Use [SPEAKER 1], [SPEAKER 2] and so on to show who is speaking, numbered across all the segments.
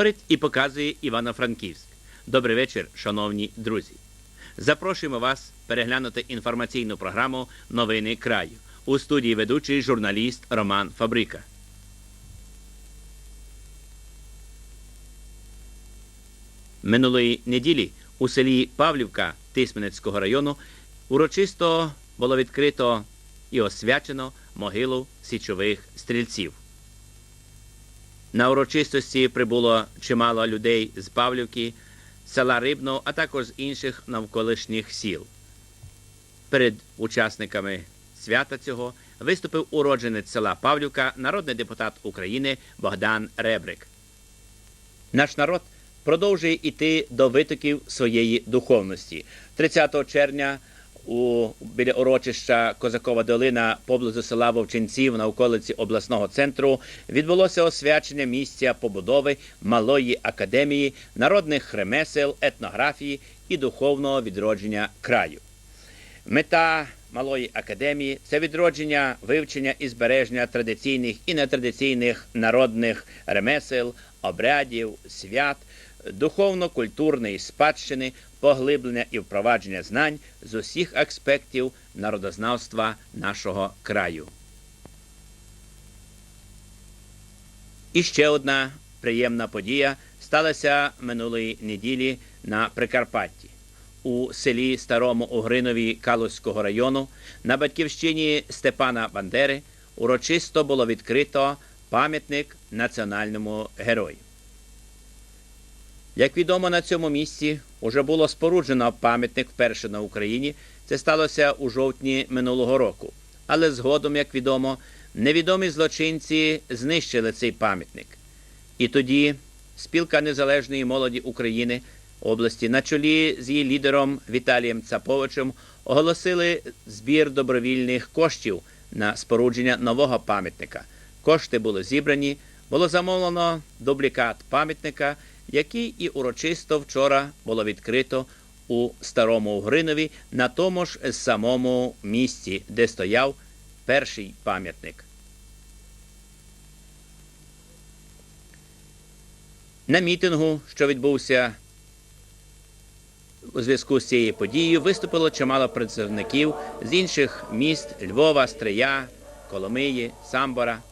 [SPEAKER 1] Говорить і показує Івано-Франківськ. Добрий вечір, шановні друзі. Запрошуємо вас переглянути інформаційну програму Новини краю. У студії ведучий журналіст Роман Фабрика. Минулої неділі у селі Павлівка Тисменецького району урочисто було відкрито і освячено могилу січових стрільців. На урочистості прибуло чимало людей з Павлівки, села Рибно, а також з інших навколишніх сіл. Перед учасниками свята цього виступив уродженець села Павлівка, народний депутат України Богдан Ребрик. Наш народ продовжує йти до витоків своєї духовності. 30 червня у біля урочища Козакова долина поблизу села Вовчинців на околиці обласного центру відбулося освячення місця побудови малої академії народних ремесел, етнографії і духовного відродження краю. Мета малої академії це відродження, вивчення і збереження традиційних і нетрадиційних народних ремесел, обрядів, свят, духовно-культурної спадщини, поглиблення і впровадження знань з усіх аспектів народознавства нашого краю. І ще одна приємна подія сталася минулої неділі на Прикарпатті. У селі Старому Угринові Калузького району на батьківщині Степана Бандери урочисто було відкрито пам'ятник національному герою. Як відомо, на цьому місці уже було споруджено пам'ятник вперше на Україні. Це сталося у жовтні минулого року. Але згодом, як відомо, невідомі злочинці знищили цей пам'ятник. І тоді спілка незалежної молоді України області на чолі з її лідером Віталієм Цаповичем оголосили збір добровільних коштів на спорудження нового пам'ятника. Кошти були зібрані, було замовлено дублікат пам'ятника, який і урочисто вчора було відкрито у Старому Угринові на тому ж самому місці, де стояв перший пам'ятник. На мітингу, що відбувся у зв'язку з цією подією, виступило чимало представників з інших міст Львова, Стрия, Коломиї, Самбора.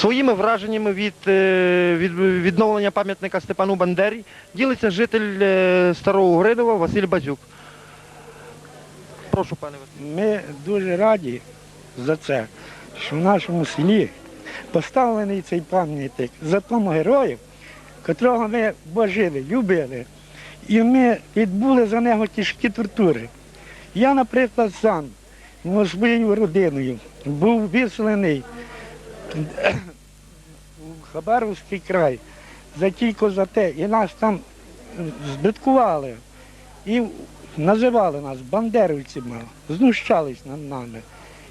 [SPEAKER 2] Своїми враженнями від, е, від відновлення пам'ятника Степану Бандері ділиться житель е, Старого Гридова Василь Базюк. Прошу, пане Василь.
[SPEAKER 3] Ми дуже раді за це, що в нашому селі поставлений цей пам'ятник за тому героїв, котрого ми божили, любили. І ми відбули за нього тяжкі тортури. Я, наприклад, сам ну, своєю родиною був виселений в Хабаровський край за тільки за те, і нас там збиткували. І називали нас бандеровцями, знущались над нами.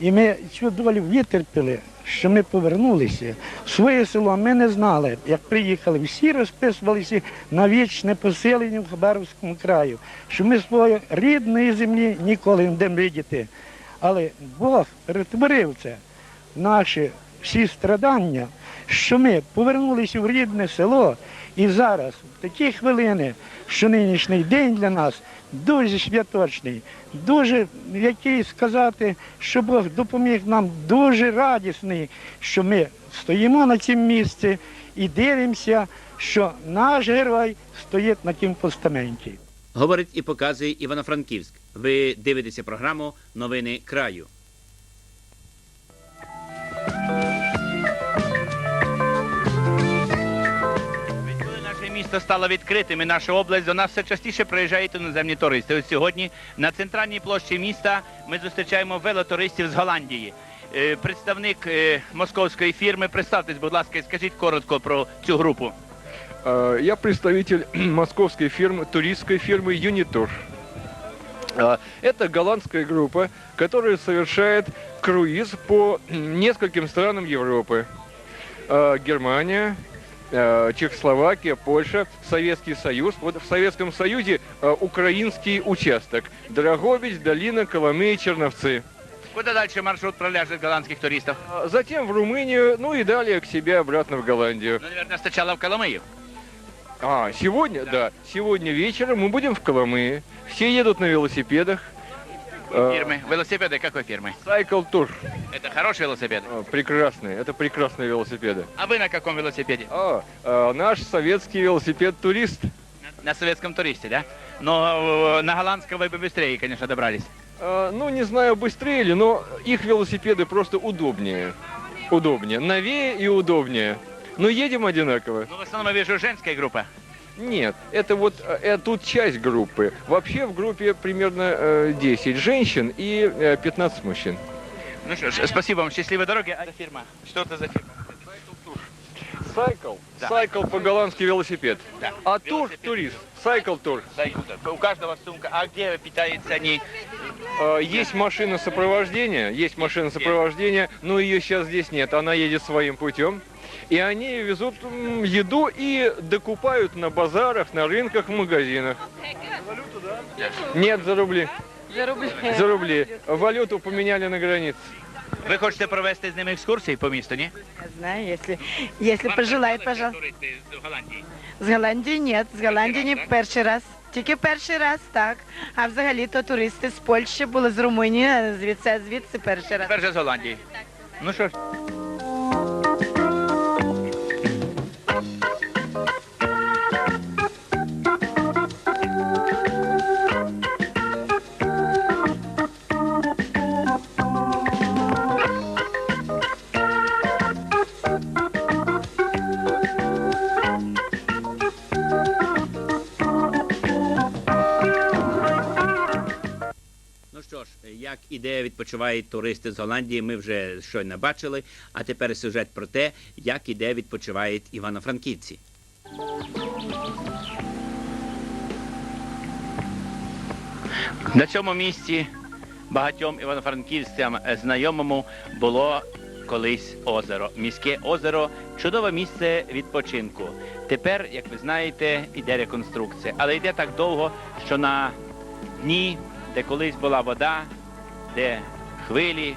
[SPEAKER 3] І ми цю долю витерпіли, що ми повернулися. Своє село ми не знали, як приїхали. Всі розписувалися на вічне поселення в Хабаровському краю, що ми своєї рідної землі ніколи не будемо видіти. Але Бог перетворив це наші всі страдання, що ми повернулися в рідне село, і зараз, в такі хвилини, що нинішній день для нас дуже святочний, дуже, який сказати, що Бог допоміг нам дуже радісний, що ми стоїмо на цьому місці і дивимося, що наш герой стоїть на тім постаменті.
[SPEAKER 1] Говорить і показує Івано-Франківськ. Ви дивитеся програму Новини краю. місто стало відкритим і наша область, до нас все частіше приїжджають іноземні туристи. Ось сьогодні на центральній площі міста ми зустрічаємо велотуристів з Голландії. Е, Представник е, московської фірми, представтесь, будь ласка, і скажіть коротко про цю групу.
[SPEAKER 4] Э, Я представитель московской фирмы, туристской фирмы Юнитур. Э, Это голландская группа, которая совершает круиз по нескольким странам Европы. Э, Германия, э, Чехословакия, Польша, Советский Союз. Вот в Советском Союзе э, украинский участок. Драгобич, Долина, Коломы и Черновцы.
[SPEAKER 1] Куди далі маршрут проляжет голландських туристів?
[SPEAKER 4] А Затем в Румынию, ну и далее к себе обратно в Голландию.
[SPEAKER 1] Ну, наверное, спочатку в Коломию.
[SPEAKER 4] А, сегодня, да. сегодня вечером мы будем в Коломые. Все едут на велосипедах. Э,
[SPEAKER 1] Фирмы. Велосипеды какой фирмы?
[SPEAKER 4] Cycle Tour.
[SPEAKER 1] Это хороший велосипед.
[SPEAKER 4] А, Прекрасные, это прекрасные велосипеды.
[SPEAKER 1] А вы на каком велосипеде?
[SPEAKER 4] А, а, наш советский велосипед-турист.
[SPEAKER 1] На, на советском туристе, да? Но э, на голландском вы бы быстрее, конечно, добрались.
[SPEAKER 4] А, ну, не знаю, быстрее ли, но их велосипеды просто удобнее. Удобнее. Новее и удобнее. Но едем одинаково.
[SPEAKER 1] Ну, в основном я вижу женская группа.
[SPEAKER 4] Нет, это вот э, тут часть группы. Вообще в группе примерно э, 10 женщин и э, 15 мужчин.
[SPEAKER 1] Ну что ж, спасибо вам, счастливой дороги. А это фирма? Что это за фирма?
[SPEAKER 4] Сайкл.
[SPEAKER 1] Да.
[SPEAKER 4] Сайкл по-голландски велосипед.
[SPEAKER 1] Да.
[SPEAKER 4] А тур
[SPEAKER 1] Велосипед.
[SPEAKER 4] турист. Сайкл тур.
[SPEAKER 1] У каждого сумка. А где питаются они?
[SPEAKER 4] А, Есть машина сопровождения, есть машина сопровождения, но ее сейчас здесь нет. Она едет своим путем. И они везут еду и докупают на базарах, на рынках, в магазинах. Нет, за рубли.
[SPEAKER 5] За рублі.
[SPEAKER 4] За рубли. Валюту поменяли на границе.
[SPEAKER 1] Ви хочете провести з ними екскурсії по місту, ні?
[SPEAKER 5] Я знаю, если, если пожелает, пожалуйста.
[SPEAKER 1] З Голландії.
[SPEAKER 5] З Голландії ні, з Голландії не перший раз. Тільки перший раз, так. А взагалі то туристи з Польщі були з Румунії, звідси, звідси перший раз.
[SPEAKER 1] Тепер же з Голландії. Ну що ж. Відпочивають туристи з Голландії, ми вже щойно бачили. А тепер сюжет про те, як і де відпочивають івано-франківці. На цьому місці багатьом івано-франківцям знайомому було колись озеро. Міське озеро чудове місце відпочинку. Тепер, як ви знаєте, іде реконструкція, але йде так довго, що на дні, де колись була вода, де хвилі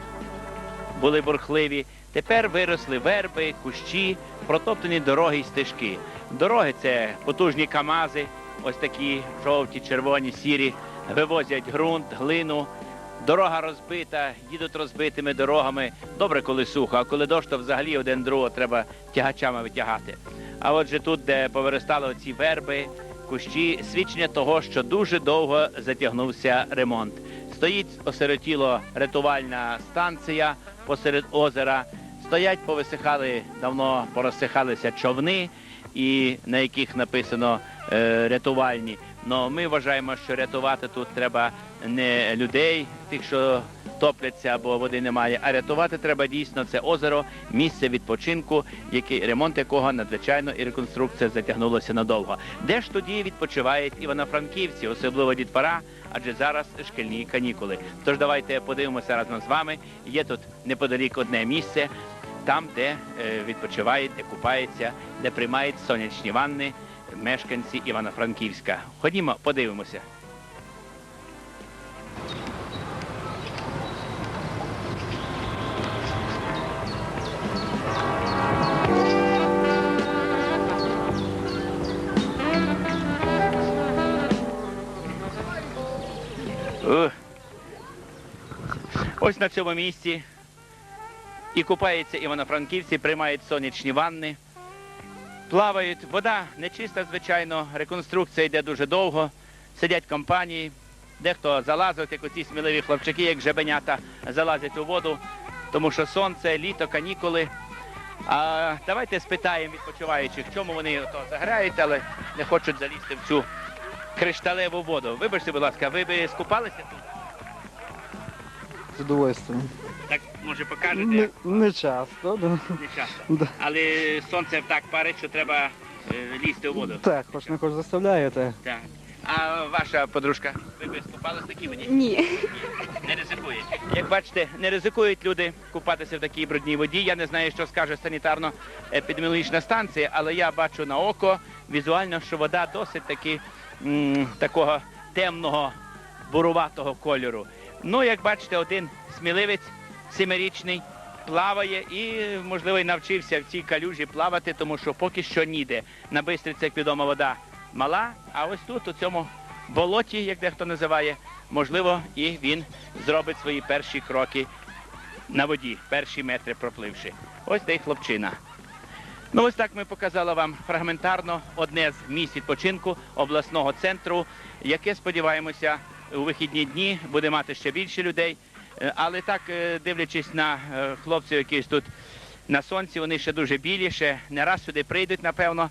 [SPEAKER 1] були бурхливі, тепер виросли верби, кущі, протоптані дороги й стежки. Дороги це потужні камази, ось такі жовті, червоні, сірі, вивозять ґрунт, глину. Дорога розбита, їдуть розбитими дорогами. Добре, коли сухо, а коли дощ, то взагалі один другого треба тягачами витягати. А отже, тут, де повиростали оці верби, кущі, свідчення того, що дуже довго затягнувся ремонт. Стоїть осиротіло рятувальна станція посеред озера. Стоять, повисихали, давно порозсихалися човни, і на яких написано е, рятувальні. Но ми вважаємо, що рятувати тут треба не людей, тих, що топляться або води немає, а рятувати треба дійсно це озеро, місце відпочинку, який ремонт якого надзвичайно і реконструкція затягнулася надовго. Де ж тоді відпочивають івано-франківці, особливо дітвора, адже зараз шкільні канікули. Тож давайте подивимося разом з вами. Є тут неподалік одне місце, там, де е, відпочивають, де купаються, де приймають сонячні ванни мешканці Івано-Франківська. Ходімо, подивимося. Ось на цьому місці і купаються івано-франківці, приймають сонячні ванни, плавають. Вода нечиста, звичайно, реконструкція йде дуже довго. Сидять компанії, дехто залазить, як оці сміливі хлопчаки, як жебенята, залазять у воду, тому що сонце, літо, канікули. А давайте спитаємо відпочиваючих, чому вони ото заграють, але не хочуть залізти в цю кришталеву воду. Вибачте, будь ласка, ви би скупалися тут?
[SPEAKER 6] З удовольствием.
[SPEAKER 1] Так, може, покажете?
[SPEAKER 6] Не, не часто, да.
[SPEAKER 1] Не часто.
[SPEAKER 6] Да.
[SPEAKER 1] Але сонце так парить, що треба е, лізти у воду.
[SPEAKER 6] Так, хоч не хоч заставляєте.
[SPEAKER 1] Так. А ваша подружка, ви би скупалися такі воді?
[SPEAKER 7] Ні.
[SPEAKER 1] Не ризикує. Як бачите, не ризикують люди купатися в такій брудній воді. Я не знаю, що скаже санітарно-епідеміологічна станція, але я бачу на око візуально, що вода досить таки м, такого темного, буруватого кольору. Ну, як бачите, один сміливець семирічний плаває і, можливо, і навчився в цій калюжі плавати, тому що поки що ніде. На Бистрицях, як відомо, вода мала, а ось тут, у цьому болоті, як дехто називає, можливо, і він зробить свої перші кроки на воді, перші метри пропливши. Ось де й хлопчина. Ну ось так ми показали вам фрагментарно одне з місць відпочинку обласного центру, яке сподіваємося у вихідні дні буде мати ще більше людей. Е, Але так, е, дивлячись на е, хлопців, які тут на сонці, вони ще дуже білі, ще не раз сюди прийдуть, напевно,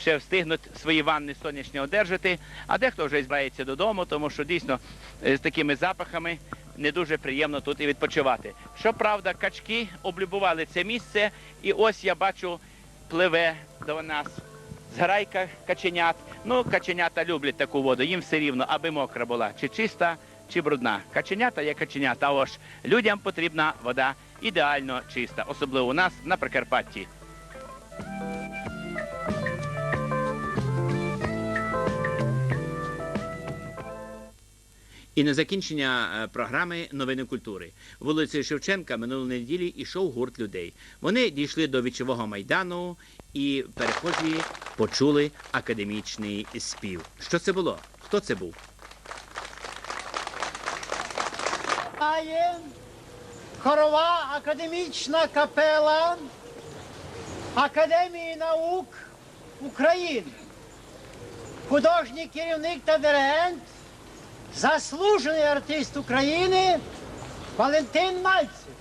[SPEAKER 1] ще встигнуть свої ванни сонячні одержати, а дехто вже збирається додому, тому що дійсно з такими запахами не дуже приємно тут і відпочивати. Щоправда, качки облюбували це місце, і ось я бачу, пливе до нас зграйка каченят. Ну, каченята люблять таку воду, їм все рівно, аби мокра була, чи чиста, чи брудна. Каченята є каченята. А ось людям потрібна вода ідеально чиста, особливо у нас на Прикарпатті. І на закінчення е, програми новини культури. Вулицею Шевченка минулої неділі ішов гурт людей. Вони дійшли до вічового майдану і перехожі почули академічний спів. Що це було? Хто це був?
[SPEAKER 8] Хорова академічна капела Академії наук України. Художній керівник та диригент, заслужений артист України Валентин Мальцев.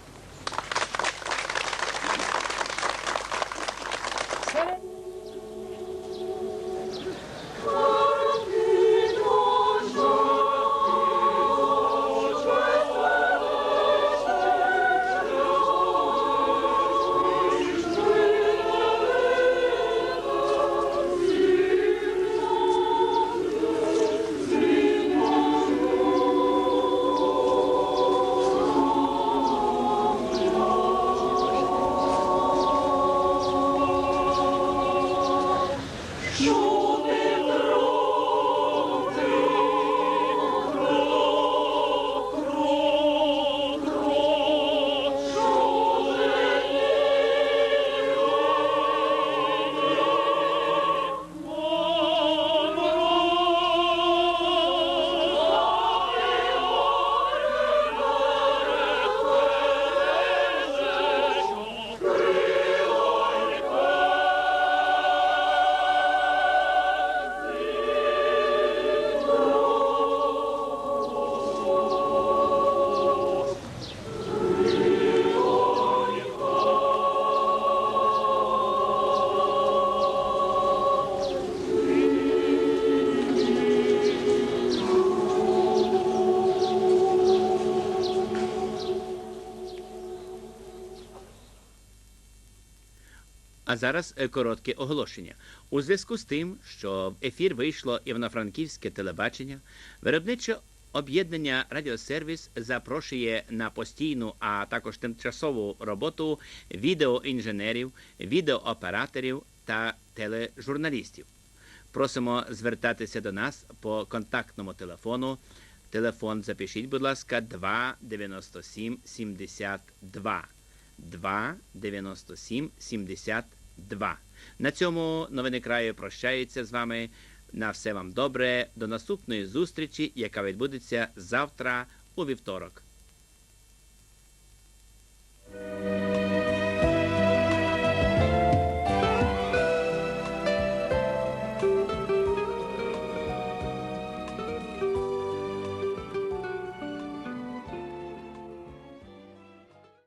[SPEAKER 1] А зараз е, коротке оголошення. У зв'язку з тим, що в ефір вийшло Івано-Франківське телебачення, виробниче Об'єднання Радіосервіс запрошує на постійну, а також тимчасову роботу відеоінженерів, відеооператорів та тележурналістів. Просимо звертатися до нас по контактному телефону. Телефон запишіть, будь ласка, 2 97 72. 2 97 72. На цьому новини краю прощаються з вами. На все вам добре. До наступної зустрічі, яка відбудеться завтра у вівторок.